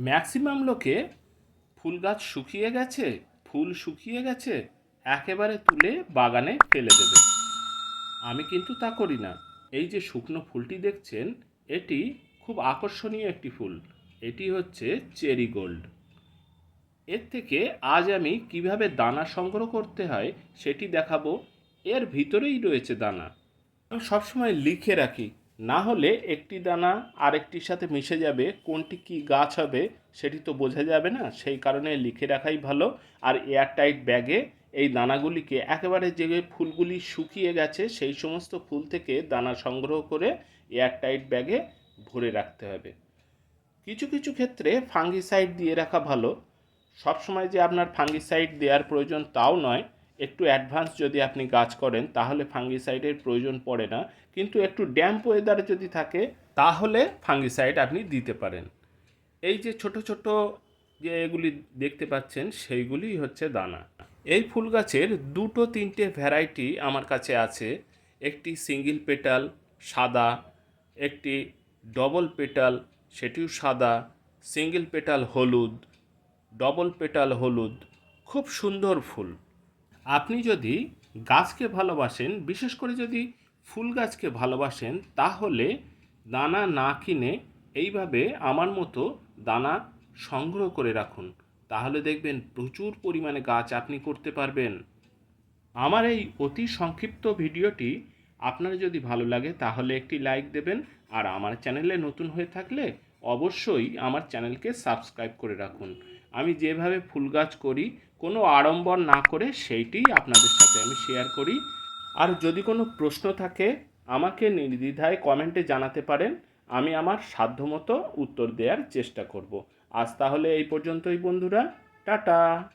Maximum লোকে ফুল গাছ শুকিয়ে গেছে, ফুল শুকিয়ে গেছে, একেবারে তুলে বাগানে ফেলে দেবে। আমি কিন্তু তা করি না। এই যে শুকনো ফুলটি দেখছেন, এটি খুব আকর্ষণীয় একটি ফুল। এটি হচ্ছে চেরি গোল্ড। এর থেকে আজ আমি কীভাবে দানা সংগ্রহ করতে হয় সেটি দেখাবো। এর ভিতরেই রয়েছে দানা। আমি সবসময় লিখে রাখি না হলে একটি দানা আরেকটির সাথে মিশে যাবে, কোনটি কি গাছ হবে সেটি তো বোঝা যাবে না, সেই কারণে লিখে রাখাই ভালো। আর এয়ারটাইট ব্যাগে এই দানাগুলিকে একেবারে যে ফুলগুলি শুকিয়ে গেছে, সেই সমস্ত ফুল থেকে দানা সংগ্রহ করে এয়ারটাইট ব্যাগে ভরে রাখতে হবে। কিছু কিছু ক্ষেত্রে ফাঙ্গিসাইড দিয়ে রাখা ভালো। সবসময় যে আপনার ফাঙ্গিসাইড দেওয়ার প্রয়োজন তাও নয়। একটু অ্যাডভান্স যদি আপনি গাছ করেন, তাহলে ফাঙ্গিসাইডের প্রয়োজন পড়ে না। কিন্তু একটু ড্যাম্প ওয়েদার যদি থাকে, তাহলে ফাঙ্গিসাইড আপনি দিতে পারেন। এই যে ছোট ছোট যে এগুলি দেখতে পাচ্ছেন, সেইগুলি হচ্ছে দানা। এই ফুল গাছের দুটো তিনটে ভ্যারাইটি আমার কাছে আছে। একটি সিঙ্গেল পেটাল সাদা। একটি ডবল পেটাল সেটিও সাদা। সিঙ্গেল পেটাল হলুদ ডবল পেটাল হলুদ। খুব সুন্দর ফুল। আপনি যদি গাছকে ভালোবাসেন, বিশেষ করে যদি ফুল গাছকে ভালোবাসেন, তাহলে দানা না কিনে এইভাবে আমার মতো দানা সংগ্রহ করে রাখুন। তাহলে দেখবেন প্রচুর পরিমাণে গাছ আপনি করতে পারবেন। আমার এই অতি সংক্ষিপ্ত ভিডিওটি আপনার যদি ভালো লাগে, তাহলে একটি লাইক দেবেন আর আমার চ্যানেলে নতুন হয়ে থাকলে অবশ্যই আমার চ্যানেলকে সাবস্ক্রাইব করে রাখুন। আমি যেভাবে ফুল গাছ করি, কোনো আড়ম্বর না করে সেইটি আপনাদের সাথে আমি শেয়ার করি। আর যদি কোনো প্রশ্ন থাকে, আমাকে নির্দ্বিধায় কমেন্টে জানাতে পারেন। আমি আমার সাধ্যমতো উত্তর দেওয়ার চেষ্টা করব। আজ তাহলে এই পর্যন্তই বন্ধুরা। টাটা!